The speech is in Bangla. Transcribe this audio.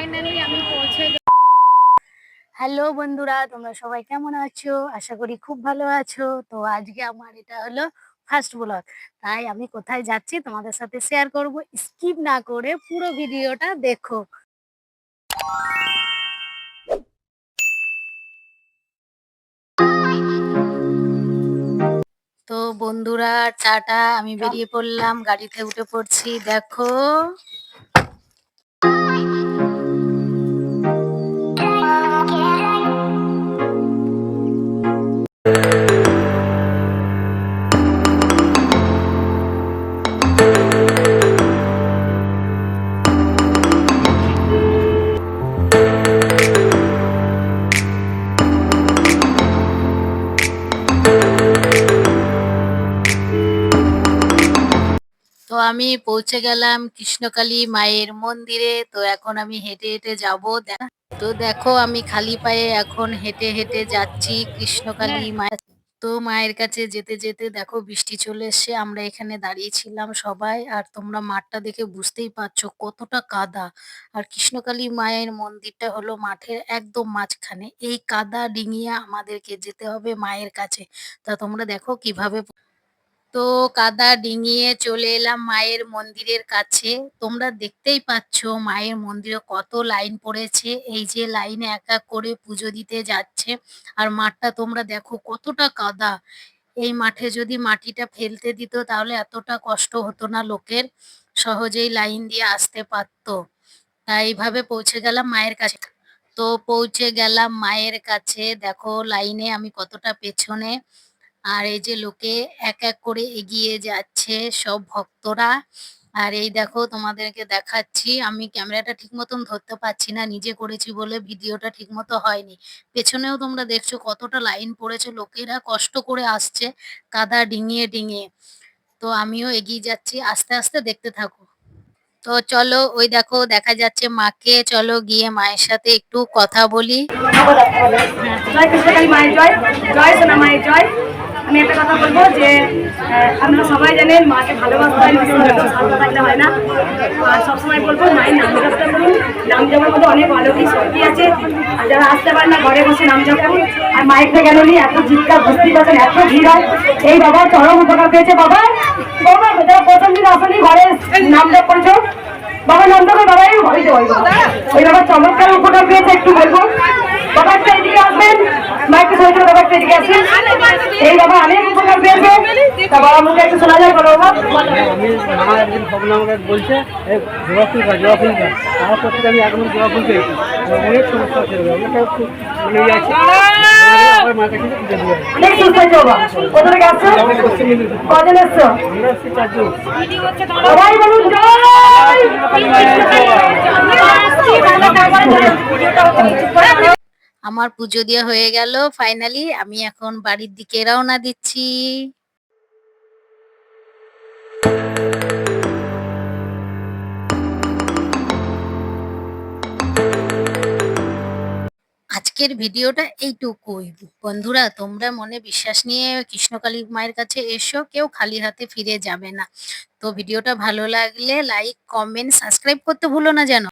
ফাইনালি আমি পৌঁছে হ্যালো বন্ধুরা, তোমরা সবাই কেমন আছো? আশা করি খুব ভালো আছো। তো আজকে আমার এটা হলো ফার্স্ট ব্লগ তাই আমি কোথায় যাচ্ছি তোমাদের সাথে শেয়ার করব। স্কিপ না করে পুরো ভিডিওটা দেখো। তো বন্ধুরা টাটা আমি বেরিয়ে পড়লাম, গাড়িতে উঠে পড়ছি। দেখো। তো আমি পৌঁছে গেলাম কৃষ্ণকালী মায়ের মন্দিরে। তো এখন আমি হেঁটে হেঁটে যাব। তো দেখো আমি খালি পায়ে এখন হেঁটে হেঁটে যাচ্ছি কৃষ্ণকালী মায়ের তো মায়ের কাছে যেতে যেতে দেখো বৃষ্টি চলে এসছে। আমরা এখানে দাঁড়িয়েছিলাম সবাই। আর তোমরা মাঠটা দেখে বুঝতেই পারছ কতটা কাদা। আর কৃষ্ণকালী মায়ের মন্দিরটা হলো মাঠের একদম মাঝখানে। এই কাদা ডিঙিয়ে আমাদেরকে যেতে হবে মায়ের কাছে। তা তোমরা দেখো কীভাবে তো কাদা ডিঙিয়ে চলে এলাম মায়ের মন্দিরের কাছে। তোমরা দেখতেই পাচ্ছ মায়ের মন্দিরে কত লাইন পড়েছে। এই যে লাইনে এক এক করে পুজো দিতে যাচ্ছে। আর মাঠটা তোমরা দেখো কতটা কাদা। এই মাঠে যদি মাটিটা ফেলতে দিত তাহলে এতটা কষ্ট হতো না লোকের। সহজেই লাইন দিয়ে আসতে পারতো। তাই এইভাবে পৌঁছে গেলাম মায়ের কাছে। তো পৌঁছে গেলাম মায়ের কাছে। দেখো লাইনে আমি কতটা পেছনে আর এই যে লোকে এক এক করে এগিয়ে যাচ্ছে সব ভক্তরা। আর এই দেখো তোমাদেরকে দেখাচ্ছি, আমি ক্যামেরাটা ঠিক মতন ধরতে পারছি না, নিজে করেছি বলে ভিডিওটা ঠিক মতো হয়নি। পেছনেও তোমরা দেখছ কতটা লাইন পড়েছে, লোকেরা কষ্ট করে আসছে কাদা ডিঙিয়ে ডিঙিয়ে। তো আমিও এগিয়ে যাচ্ছি, আস্তে আস্তে দেখতে থাকো। তো চলো ওই দেখো দেখা যাচ্ছে মাকে, চলো গিয়ে মায়ের সাথে একটু কথা বলি। জয় জয়। জয় জয়। আমি একটা কথা বলব যে আপনারা সবাই জানেন মাকে ভালোবাসতে হয় থাকতে হয় না। আর সবসময় বলব, মায়ের নাম জপটা করুন। নাম জপের মধ্যে অনেক অলৌকিক শক্তি আছে। আর যারা আসতে পারেন না, ঘরে বসে নাম জপ করুন আর মাইক থেকে গেলি এত চিৎকার বুঝতেই পারছেন এত ভিড় হয়। এই বাবা চরম উপকার পেয়েছে বাবা। বাবা, যারা প্রথম দিন আসেনি, ঘরে নাম জপ করেছ? বাবা, নাম জপের বাবাই ওই বাবা। চমৎকার উপকার পেয়েছে, একটু বলব। বাবারটা এদিকে আসবেন। মাইকে সহিত বাবারটা এদিকে আসবেন এই বাবা অনেক উপকার পেয়েছে তা বাবা মুখে একটু শোনা যায়, বলো বাবা। একদিন স্বপ্ন আমাকে বলছে জবা ফুল গাছ জবা ফুল গাছ আমার করতে আমি এখন জবা ফুল পেয়েছি অনেক সমস্যা ছিল অনেকটা মানে আছে আমরা আমরা সবাই বলুন আমার পুজো দিয়ে হয়ে গেল ফাইনালি আমি এখন বাড়ির দিকে রওনা দিচ্ছি। আজকের ভিডিওটা এইটুকুই। বন্ধুরা, তোমরা মনে বিশ্বাস নিয়ে কৃষ্ণকালী মায়ের কাছে এসো, কেউ খালি হাতে ফিরে যাবে না। তো ভিডিওটা ভালো লাগলে লাইক কমেন্ট সাবস্ক্রাইব করতে ভুলো না যেন।